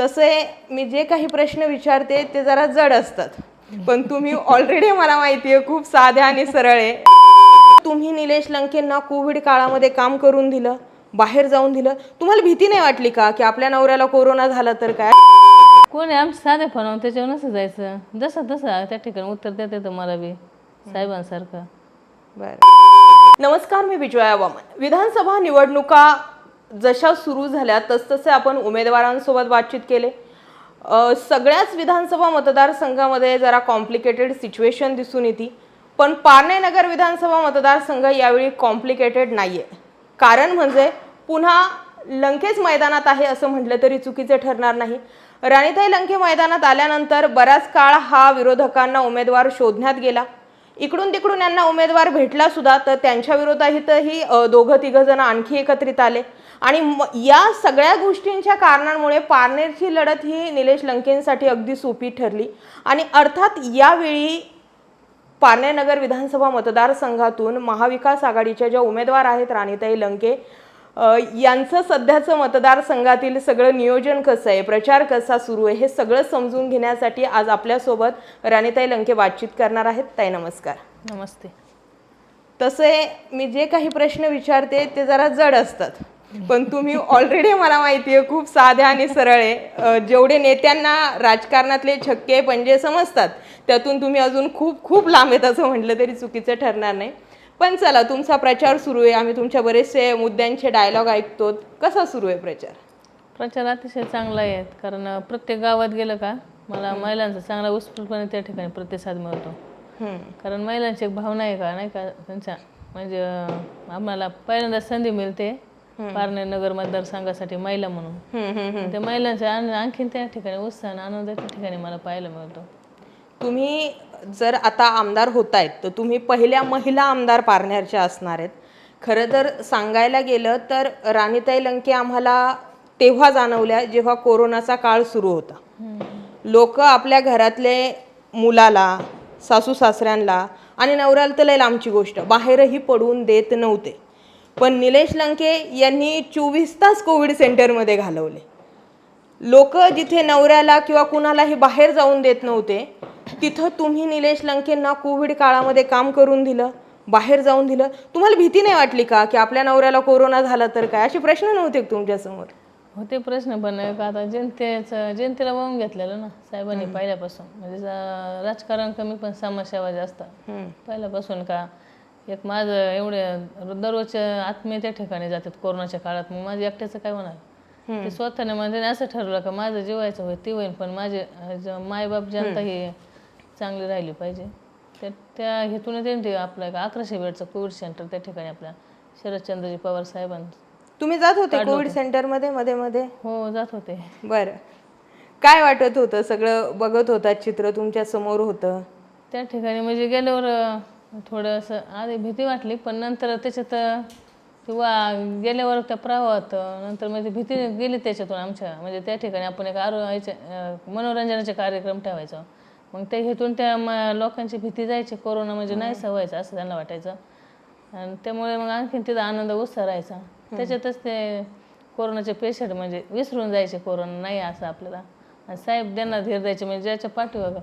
तसे मी जे काही प्रश्न विचारते ते जरा जड असतात. पण तुम्ही ऑलरेडी मला माहिती आहे खूप साध्या आणि सरळ आहे. तुम्ही निलेश लंकेंना कोविड काळामध्ये काम करून दिलं बाहेर जाऊन दिलं. तुम्हाला भीती नाही वाटली का की आपल्या नवऱ्याला कोरोना झाला तर काय? कोण आहे? आमचं साधे फोन त्याच्यावर नसं जायचं. जसं तसं त्या ठिकाणी उत्तर देता येतं मला बी साहेबांसारखं. बरं. नमस्कार मी विजया वामन. विधानसभा निवडणुका जशा सुरू झाल्या तसतसे आपण उमेदवारांसोबत बातचीत केले. सगळ्याच विधानसभा मतदारसंघामध्ये जरा कॉम्प्लिकेटेड सिच्युएशन दिसून येते. पण पारणे नगर विधानसभा मतदारसंघ यावेळी कॉम्प्लिकेटेड नाही आहे कारण म्हणजे पुन्हा लंकेच मैदानात आहे असं म्हटलं तरी चुकीचे ठरणार नाही. राणीताई लंके मैदानात आल्यानंतर बराच काळ हा विरोधकांना उमेदवार शोधण्यात गेला. इकडून तिकडून यांना उमेदवार भेटला सुद्धा तर त्यांच्या विरोधातही दोघं तिघं जण आणखी एकत्रित आले. आणि म- या सगळ्या गोष्टींच्या कारणांमुळे पारनेरची लढत ही निलेश लंकेंसाठी अगदी सोपी ठरली. आणि अर्थात यावेळी पारनेरनगर विधानसभा मतदारसंघातून महाविकास आघाडीच्या ज्या उमेदवार आहेत राणीताई लंके यांचं सध्याचं मतदारसंघातील सगळं नियोजन कसं आहे प्रचार कसा सुरू आहे हे सगळं समजून घेण्यासाठी आज आपल्यासोबत राणीताई लंके बातचीत करणार आहेत. ताई नमस्कार. नमस्ते. तसे मी जे काही प्रश्न विचारते ते जरा जड असतात. पण तुम्ही ऑलरेडी मला माहिती आहे खूप साध्या आणि सरळ आहे. जेवढे नेत्यांना राजकारणातले छक्के पंजे समजतात त्यातून तुम्ही अजून खूप खूप लांब आहेत असं म्हटलं तरी चुकीचं ठरणार नाही. पण चला तुमचा प्रचार सुरू आहे. आम्ही तुमच्या बरेचसे मुद्द्यांचे डायलॉग ऐकतो. कसा सुरू आहे प्रचार? प्रचार अतिशय चांगला आहे. कारण प्रत्येक गावात गेलं का मला महिलांचा चांगला उत्स्फूर्तपणे त्या ठिकाणी प्रतिसाद मिळतो. कारण महिलांची एक भावना आहे का नाही का त्यांच्या म्हणजे आम्हाला पहिल्यांदा संधी मिळते. पारनेर नगर मतदारसंघासाठी महिला म्हणून. त्या महिलांचा आणखीन त्या ठिकाणी उत्साह आनंद त्या ठिकाणी मला पाहायला मिळतो. तुम्ही जर आता आमदार होत आहेत तर तुम्ही पहिल्या महिला आमदार पारनेरच्या असणार आहेत. खरं तर सांगायला गेलं तर राणीताई लंके आम्हाला तेव्हा जाणवल्या जेव्हा कोरोनाचा काळ सुरू होता. लोक आपल्या घरातले मुलाला सासू सासऱ्यांना आणि नवऱ्याला तर लय लांबची गोष्ट बाहेरही पडून देत नव्हते. पण निलेश लंके यांनी चोवीस तास कोविड सेंटरमध्ये घालवले. लोक जिथे नवऱ्याला किंवा कुणालाही बाहेर जाऊन देत नव्हते तिथं तुम्ही निलेश लंकेंना कोविड काळामध्ये काम करून दिलं बाहेर जाऊन दिलं. तुम्हाला भीती नाही वाटली का की आपल्या नवऱ्याला कोरोना झाला तर काय? असे प्रश्न नव्हते तुमच्यासमोर होते प्रश्न पण का आता जनतेचं जनतेला वाहून घेतलेलं ना साहेबांनी पहिल्यापासून. म्हणजे राजकारण कमी पण समाजसेवा जास्त. पहिल्यापासून का एक माझं एवढे दररोजच्या आत्मीय त्या ठिकाणी जातात कोरोनाच्या काळात. मग माझं एकट्याचं काय होणार? ते स्वतःने म्हणजे असं ठरवलं का माझं जीवायचं होईल ती होईल पण माझे मायबाप जनता ही चांगली राहिली पाहिजे. त्या त्या हेतून त्यांनी आपलं एक अकराशे बेडचं कोविड सेंटर त्या ठिकाणी आपल्या शरदचंद्रजी पवार साहेबांचं तुम्ही जात होते कोविड सेंटरमध्ये मध्ये मध्ये? हो जात होते. बरं. काय वाटत होतं सगळं बघत होता चित्र तुमच्यासमोर होतं? त्या ठिकाणी म्हणजे गेल्यावर अं, थोडंसं आधी भीती वाटली पण नंतर त्याच्यात किंवा गेल्यावर त्या प्रवाहात नंतर म्हणजे भीती गेली त्याच्यातून आमच्या म्हणजे त्या ठिकाणी आपण एक आरो मनोरंजनाचे कार्यक्रम ठेवायचो. मग ते हेतून त्या म- लोकांची भीती जायची कोरोना म्हणजे नाही व्हायचं असं त्यांना वाटायचं. आणि त्यामुळे मग आणखीन तिथं आनंद उत्साह राहायचा. त्याच्यातच ते कोरोनाचे पेशंट म्हणजे विसरून जायचे कोरोना नाही असं आपल्याला. आणि साहेब त्यांना धीर द्यायचे म्हणजे ज्याच्या पाठीवर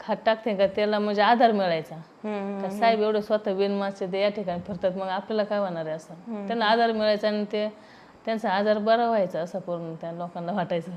खात टाकते का त्याला म्हणजे आधार मिळायचा. का साहेब एवढं स्वतः बिनमासचे ते या ठिकाणी फिरतात मग आपल्याला काय होणार आहे असं? त्यांना आधार मिळायचा आणि ते त्यांचा आजार बरा व्हायचा असं पूर्ण त्या लोकांना वाटायचं.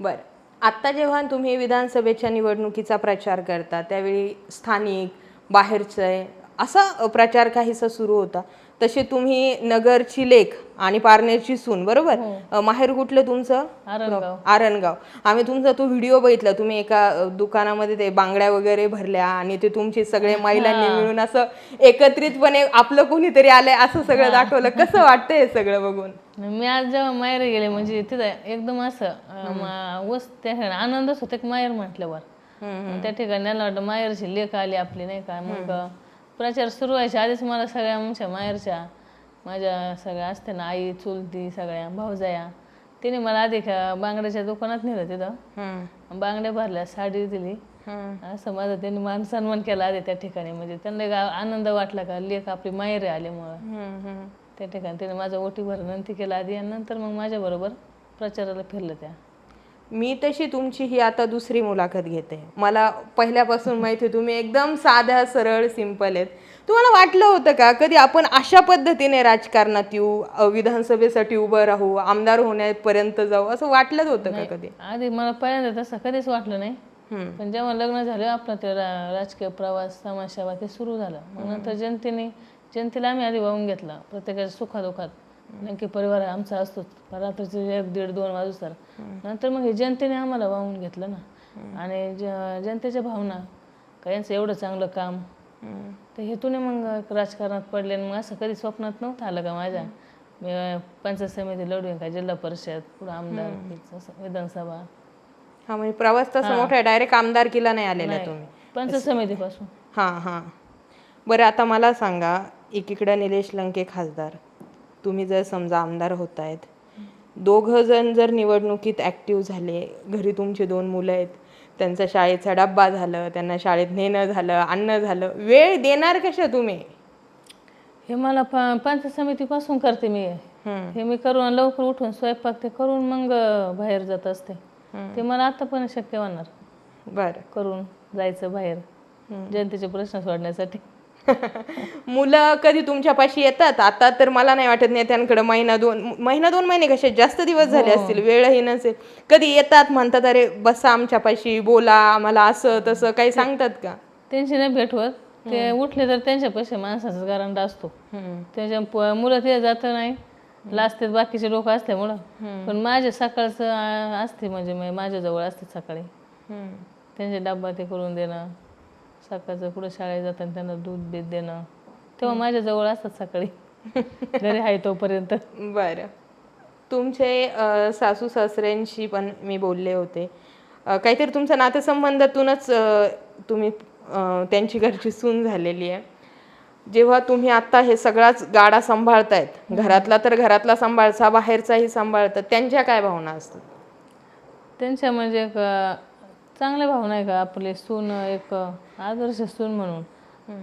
बरं. आत्ता जेव्हा तुम्ही विधानसभेच्या निवडणुकीचा प्रचार करता त्यावेळी स्थानिक बाहेरचं असा प्रचार काहीसा सुरू होता. तसे तुम्ही नगरची लेख आणि पारनेरची सून बरोबर? अ, माहेर कुठलं तुमचं? आरणगाव. आरणगाव. आम्ही तुमचा तो व्हिडिओ बघितला तुम्ही एका दुकानामध्ये ते बांगड्या वगैरे भरल्या आणि ते तुमचे सगळे महिलांनी मिळून असं एकत्रितपणे आपलं कोणीतरी आलंय असं सगळं दाखवलं. कसं वाटतंय हे सगळं बघून? मी आज जेव्हा माहेर गेले म्हणजे तिथं एकदम असं अं, मा- वस त्या ठिकाणी आनंदच होते माहेर म्हटल्यावर. त्या ठिकाणी वाटतं माहेरची लेख आली आपली नाही का? मग प्रचार सुरू व्हायच्या आधीच मला सगळ्या आमच्या माहेरच्या माझ्या सगळ्या असते ना आई चुलती सगळ्या भाऊजाया तिने मला आधी का बांगड्याच्या दुकानात नेलं तिथं. बांगड्या भरल्या साडी दिली. असं माझं त्यांनी मान सन्मान केला आधी त्या ठिकाणी. म्हणजे त्यांना एक आनंद वाटला का लेख आपली माहेर आल्यामुळं. त्या ठिकाणी त्याने माझं ओटी भर नंती केलं आधी. आणि नंतर मग माझ्याबरोबर प्रचाराला फिरलं त्या. मी तशी तुमची ही आता दुसरी मुलाखत घेते. मला पहिल्यापासून माहिती आहे तुम्ही एकदम साध्या सरळ सिंपल आहेत. तुम्हाला वाटलं होतं का कधी आपण अशा पद्धतीने राजकारणात येऊ विधानसभेसाठी उभं राहू आमदार होण्यापर्यंत जाऊ असं वाटलंच होतं का कधी? आधी मला पहिल्यांदा तसं कधीच वाटलं नाही. पण जेव्हा लग्न झालं आपला ते राजकीय प्रवास समाजसेवा ते सुरू झालं. मग नंतर जनतेने जनतेला आम्ही आधी वाहून घेतला प्रत्येकाच्या सुखादुखात. नक्की परिवार आमचा असतोच रात्रीचे एक दीड दोन वाजूस्तर नंतर मग हे जनतेने आम्हाला वाहून घेतलं ना. आणि ज- जनतेच्या भावना का यांचं एवढं चांगलं काम. तर हेतूने मग राजकारणात पडले आणि मग असं कधी स्वप्नात नव्हतं आलं का माझ्या. मी अं, पंचायत समिती लढून का जिल्हा परिषद पुढं आमदार असं विधानसभा. हा म्हणजे प्रवास तसा मोठा आहे डायरेक्ट आमदारकीला नाही आलेला तुम्ही. पंचायत समितीपासून. हां हां. बरं आता मला सांगा एकीकडं निलेश लंके खासदार. तुम्ही जर समजा आमदार होत आहेत दोघं जण जर निवडणुकीत ॲक्टिव्ह झाले घरी तुमची दोन मुलं आहेत त्यांचा शाळेचा डब्बा झालं त्यांना शाळेत नेणं झालं आणणं झालं वेळ देणार कशा तुम्ही? हे मला प पंचायत समितीपासून करते मी. हे मी करून लवकर उठून स्वयंपाक ते करून मग बाहेर जात असते. ते मला आता पण शक्य होणार. बरं. करून जायचं बाहेर. जनतेचे प्रश्न सोडण्यासाठी. मुलं कधी तुमच्यापाशी येतात? आता तर मला नाही वाटत नेत्यांकडे महिना दोन महिना दोन महिने कसे जास्त दिवस झाले असतील वेळही नसेल. कधी येतात म्हणतात अरे बसा आमच्यापाशी बोला आम्हाला असं तसं काही सांगतात का? त्यांची नाही भेटवत ते उठले तर त्यांच्या पैसे माणसाचाच गारंट असतो. त्याच्या प- मुलं ते जात नाही. लाजतात बाकीचे लोक असल्यामुळं. पण माझे सकाळचं आ- असते म्हणजे मी माझ्याजवळ असते सकाळी. त्यांचे डब्बा ते करून देणं. सकाळचं कुठं शाळेत जाताना त्यांना दूध बीत देणं. तेव्हा माझ्याजवळ असतात सकाळी. घरी आहे तोपर्यंत. बरं. तुमचे अ, सासू सासऱ्यांशी पण मी बोलले होते. अ, काहीतरी तुमच्या नातेसंबंधातूनच अ, तुम्ही अ, त्यांची घरची सून झालेली आहे. जेव्हा तुम्ही आता हे सगळाच गाडा सांभाळतायत घरातला तर घरातला सांभाळचा बाहेरचाही सांभाळता त्यांच्या काय भावना असतात? त्यांच्या म्हणजे एक अं, चांगल्या भावना आहे का? आपले सून एक आदर्श सून म्हणून.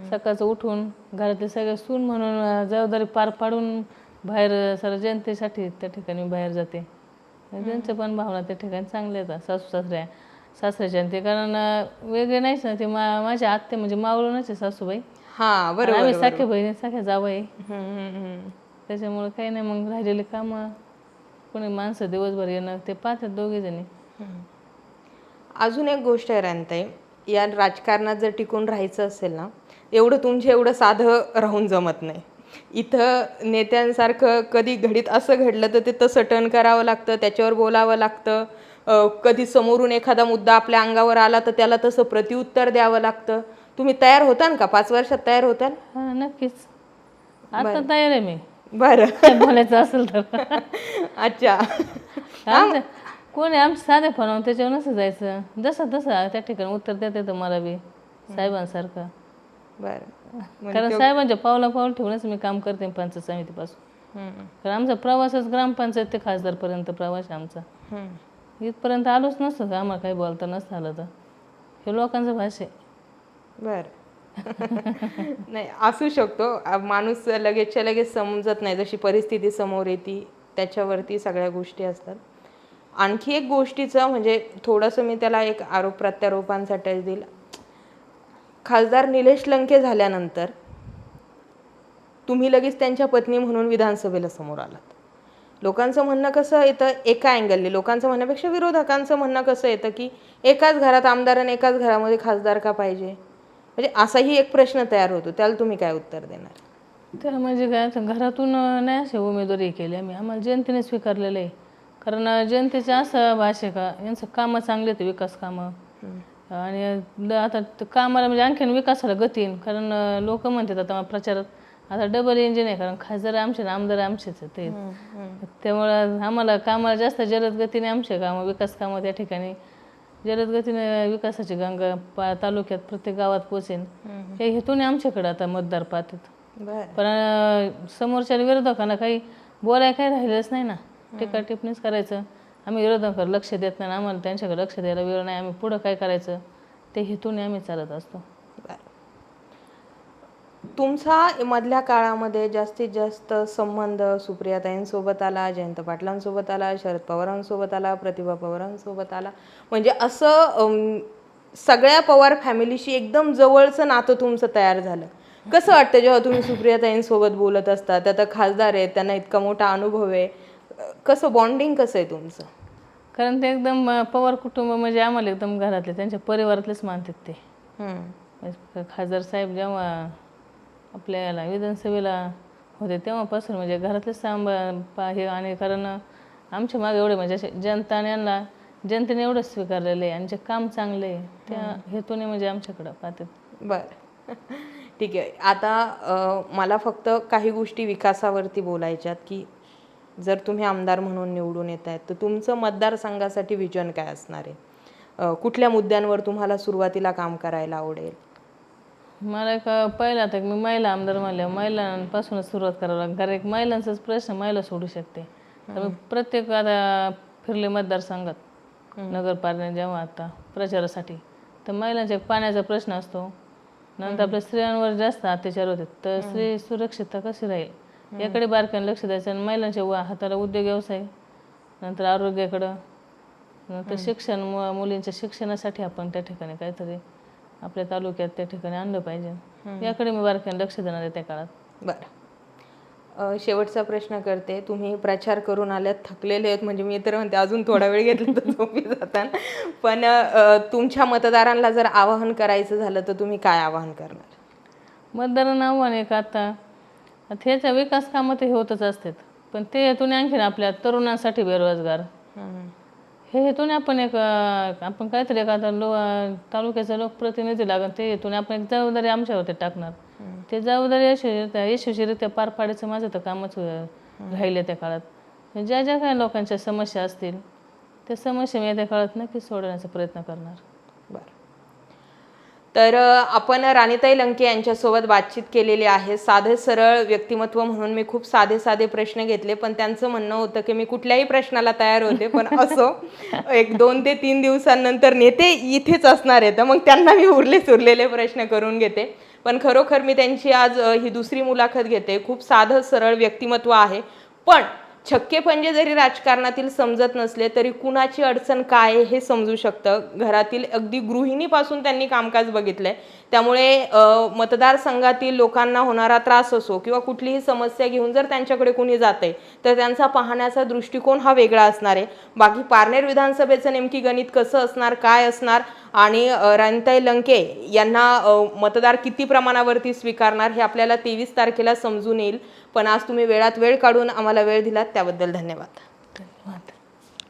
सकाळचं उठून घरातले सगळे सून म्हणून जबाबदारी पार पाडून बाहेर अं, सर्व जनतेसाठी त्या ठिकाणी बाहेर जाते. त्यांच्या पण भावना त्या ठिकाणी चांगल्या आहेत. सासू सासऱ्या सासऱ्याच्या ते. कारण वेगळे नाहीच ना ते मा माझ्या आत्ते म्हणजे मावळूनच आहे सासूबाई. हा बरोबर आम्ही सख्या बहिणी सख्या हम्म, हम्म. त्याच्यामुळे काही नाही मग राहिलेले कामं. कोणी माणसं दिवसभर येणं ते पाहतात दोघे जणी अजून एक गोष्ट आहे रानताई या राजकारणात जर टिकून राहायचं असेल ना एवढं तुमच्या एवढं साधं राहून जमत नाही. इथं नेत्यांसारखं कधी घडीत असं घडलं तर ते तसं टर्न करावं लागतं त्याच्यावर बोलावं लागतं. कधी समोरून एखादा मुद्दा आपल्या अंगावर आला तर त्याला तसं प्रत्युत्तर द्यावं लागतं. तुम्ही तयार होताल का? पाच वर्षात तयार होताल? हा नक्कीच. आता तयार आहे मी. बरं. बोलायचं असेल तर. अच्छा. कोणी आमच्या साधे फोन त्याच्यावर नसं जायचं. जसं तसं त्या ठिकाणी उत्तर देता येतं मला बी साहेबांसारखं. बरं. कारण साहेबांच्या पावला पाऊल ठेवूनच मी काम करते पंचायत समितीपासून हम्म, कारण आमचा प्रवासच ग्रामपंचायत ते खासदारपर्यंत प्रवास आहे आमचा. हम्म. इथपर्यंत आलोच नसतं का? आम्हाला काही बोलता नसतं आलं तर. हे लोकांचं भाषा आहे. बर. नाही असू शकतो. आ- माणूस लगेचच्या लगेच समजत नाही. जशी परिस्थिती समोर येते त्याच्यावरती सगळ्या गोष्टी असतात. आणखी एक गोष्टीचं म्हणजे थोडंसं मी त्याला एक आरोप प्रत्यारोपांसाठी देईल. खासदार निलेश लंके झाल्यानंतर तुम्ही लगेच त्यांच्या पत्नी म्हणून विधानसभेला समोर आलात. लोकांचं म्हणणं कसं येतं? एका अँगलने. लोकांचं म्हणण्यापेक्षा विरोधकांचं म्हणणं कसं येतं की एकाच घरात आमदार आणि एकाच घरामध्ये खासदार का पाहिजे? म्हणजे असाही एक प्रश्न तयार होतो. त्याला तुम्ही काय उत्तर देणार? तर म्हणजे काय घरातून नाही असे उमेदवारी केली आम्ही. आम्हाला जनतेने स्वीकारलेलं आहे. कारण जनतेचं असं भाषा का यांचं कामं चांगले आहेत विकास कामं. आणि द- आता ते कामाला म्हणजे आणखीन विकासाला गती येईन. कारण लोक म्हणतात आता प्रचारात आता डबल इंजिन आहे. कारण खासदार आमचे आणि आमदार आमचेच आहेत ते. त्यामुळं आम्हाला कामाला जास्त जलद गतीने आमचे कामं विकास कामं त्या ठिकाणी जलद गतीने विकासाची गंगा पा तालुक्यात प्रत्येक गावात पोचेन हे हेतून आमच्याकडे आता मतदार पाहतात. बर. पण अं, समोरच्या विरोधकांना काही बोलायला काही राहिलंच नाही ना. टीका टिप्पणीच करायचं. आम्ही विरोधकांकडे लक्ष देत नाही आम्हाला त्यांच्याकडे लक्ष द्यायला वेळ नाही. आम्ही पुढं काय करायचं? ते हेतूने आम्ही चालत असतो. तुमचा मधल्या काळामध्ये जास्तीत जास्त संबंध सुप्रियाताईंसोबत आला जयंत पाटलांसोबत आला शरद पवारांसोबत आला प्रतिभा पवारांसोबत आला. म्हणजे असं सगळ्या पवार फॅमिलीशी एकदम जवळचं नातं तुमचं तयार झालं. कसं वाटतं जेव्हा तुम्ही सुप्रियाताईंसोबत बोलत असता? त्या तर खासदार आहेत त्यांना इतका मोठा अनुभव आहे. कसं बॉन्डिंग कसं आहे तुमचं? कारण ते एकदम अं, पवार कुटुंब म्हणजे आम्हाला एकदम घरातले त्यांच्या परिवारातलेच मानतात ते. हम्म. म्हणजे खासदार साहेब जेव्हा आपल्या याला विधानसभेला होते तेव्हापासून म्हणजे घरातलेच सांभ पा- हे आणि कारण आमच्या मागे एवढे म्हणजे असे जनताने यांना जनतेने एवढं स्वीकारलेलं आहे आणि जे काम चांगलं आहे त्या हेतूने म्हणजे आमच्याकडं पाहतात. बर. ठीक आहे. आता अ, मला फक्त काही गोष्टी विकासावरती बोलायच्यात की जर तुम्ही आमदार म्हणून निवडून येत आहेत तर तुमचं मतदारसंघासाठी विजन काय असणार आहे? कुठल्या मुद्द्यांवर तुम्हाला सुरुवातीला काम करायला आवडेल? मला एक पहिला आता मी महिला आमदार म्हणल्या महिलांपासूनच सुरुवात करावं लागेल. कारण एक महिलांचाच प्रश्न महिला सोडू शकते. तर प्रत्येक आता फिरले मतदारसंघात नगरपालिका जेव्हा आता प्रचारासाठी तर महिलांचा पाण्याचा प्रश्न असतो. नंतर आपल्या स्त्रियांवर जास्त अत्याचार होते तर स्त्री सुरक्षितता कशी राहील? याकडे बारकाईने लक्ष द्यायचं आणि महिलांच्या वा- हाताला उद्योग व्यवसाय नंतर आरोग्याकडं नंतर शिक्षण मु- मुलींच्या शिक्षणासाठी आपण त्या ठिकाणी काहीतरी आपल्या तालुक्यात त्या ठिकाणी आणलं पाहिजे. याकडे मी बारकाईने लक्ष देणार आहे त्या काळात. बरं. अ, शेवटचा प्रश्न करते. तुम्ही प्रचार करून आल्यात थकलेले आहेत म्हणजे मी तर म्हणते अजून थोडा वेळ घेतला तर झोपी जातात पण अ, तुमच्या मतदारांना जर आवाहन करायचं झालं तर तुम्ही काय आवाहन करणार? मतदारांना आव्हान आहे का आता? आता ह्याच्या विकास कामं ते होतच असतात. पण ते हेतून आणखीन आपल्या तरुणांसाठी बेरोजगार. हे हेतून आपण एक आपण काहीतरी एक आता लो तालुक्याचा लोकप्रतिनिधी लागेल ते हेतून आपण एक जबाबदारी आमच्यावरती टाकणार. ते जबाबदारी यशस्वीरित्या यशस्वीरित्या पार पाडायचं माझं तर कामच राहिलं त्या काळात. ज्या ज्या काही लोकांच्या समस्या असतील त्या समस्या मी त्या काळात नक्कीच सोडवण्याचा प्रयत्न करणार. तर आपण राणीताई लंके यांच्यासोबत बातचीत केलेली आहे. साधे सरळ व्यक्तिमत्व म्हणून मी खूप साधे साधे प्रश्न घेतले पण त्यांचं म्हणणं होतं की मी कुठल्याही प्रश्नाला तयार होते पण असो एक दोन ते तीन दिवसांनंतर नेते इथेच असणार आहे तर मग त्यांना मी उरले सुरलेले प्रश्न करून घेते. पण खरोखर मी त्यांची आज ही दुसरी मुलाखत घेते. खूप साधं सरळ व्यक्तिमत्व आहे. पण छक्के पंजे जरी राजकारणातील समजत नसले तरी कुणाची अडचण काय हे समजू शकतं. घरातील अगदी गृहिणीपासून त्यांनी कामकाज बघितलंय. त्यामुळे मतदारसंघातील लोकांना होणारा त्रास असो किंवा कुठलीही समस्या घेऊन जर त्यांच्याकडे कुणी जात आहे तर त्यांचा पाहण्याचा दृष्टिकोन हा वेगळा असणार आहे. बाकी पारनेर विधानसभेचं नेमकी गणित कसं असणार काय असणार आणि रणताई लंके यांना मतदार किती प्रमाणावरती स्वीकारणार हे आपल्याला तेवीस तारखेला समजून येईल. पण आज तुम्ही वेळात वेळ काढून आम्हाला वेळ दिलात त्याबद्दल धन्यवाद. धन्यवाद.